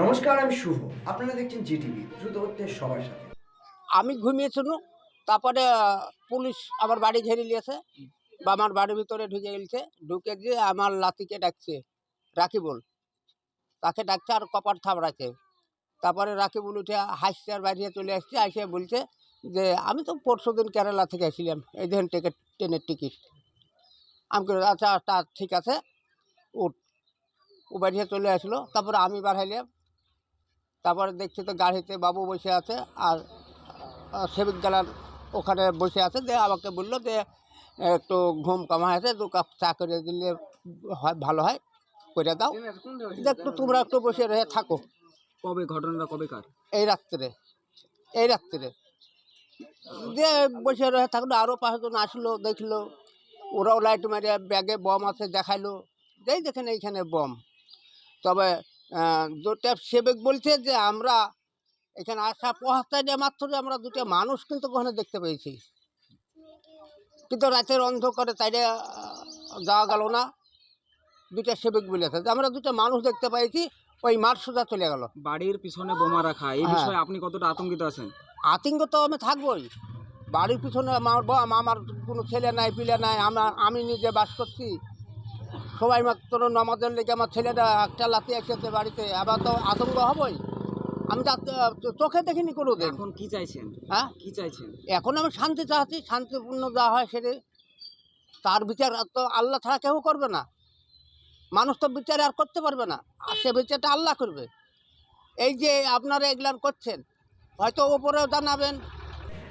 নমস্কার, আমি শুভ। আপনারা দেখছেন জিটিভি, দ্রুত হচ্ছে সবার সাথে। আমি ঘুমিয়েছিল তারপরে পুলিশ আমার বাড়ি ঘেরে নিয়েছে বা আমার বাড়ির ভিতরে ঢুকে গেছে, ঢুকে গিয়ে আমার লাতিকে ডাকছে, রাকিবুল। তাকে ডাকছে আর কপার থাবড়াচ্ছে। তারপরে রাকিবুল উঠে হাসছে আর বাইরে চলে আসছে এসে বলছে যে, আমি তো পরশু দিন কেরালা থেকে আসছিলাম, এই দেখেন টিকিট, ট্রেনের টিকিট। আমি আচ্ছা তা ঠিক আছে, উঠ। ও বাইরে চলে আসলো, তারপরে আমি বাড়াইলাম তারপরে দেখছি তো গাড়িতে বাবু বসে আছে আর সেবিক গেলার ওখানে বসে আছে। দিয়ে আমাকে বলল যে একটু ঘুম কামা আছে দু কাপ চা করে দিলে হয় ভালো হয় করে দাও। একটু তোমরা একটু বসে রয়ে থাকো। কবে ঘটনাটা কবে কার? এই রাত্রে এই রাত্রে। যে বসে রয়ে থাকল। আরও পাঁচজন আসলো দেখল। ওরাও লাইট মারিয়া ব্যাগে বম আছে দেখাইলো। যেই দেখেন এইখানে বম। তবে দুটা সেবেক বলছে যে আমরা এখানে আসা পৌঁছায় যে মাত্র আমরা দুটা মানুষ কিন্তু ওখানে দেখতে পেয়েছি। কিন্তু রাতের অন্ধকারে তাইলে যাওয়া গেল না। দুটা সেবেক বলেছে যে আমরা দুটা মানুষ দেখতে পেয়েছি ওই মাঠ সোজা চলে গেল। বাড়ির পিছনে বোমা রাখা এই হ্যাঁ। বিষয়ে আপনি কতটা আতঙ্কিত আছেন? আতঙ্ক তো আমি থাকবোই। বাড়ির পিছনে আমার আমার কোনো ছেলে নাই পিলে নাই আমরা আমি নিজে বাস করছি। সবাই মাত্র নমাজের লেগে আমার ছেলেটা একটা লাতি এসেছে বাড়িতে। আবার তো আতঙ্ক হবই আমি চোখে দেখিনি কোনো দিন এখন কি চাইছেন? হ্যাঁ? কি চাইছেন? এখন আমি শান্তি চাচ্ছি শান্তিপূর্ণ যা হয় সেটা তার বিচার তো আল্লাহ ছাড়া কেউ করবে না। মানুষ তো বিচার আর করতে পারবে না। আর সে বিচারটা আল্লাহ করবে। এই যে আপনারা এগুলান করছেন হয়তো ওপরেও জানাবেন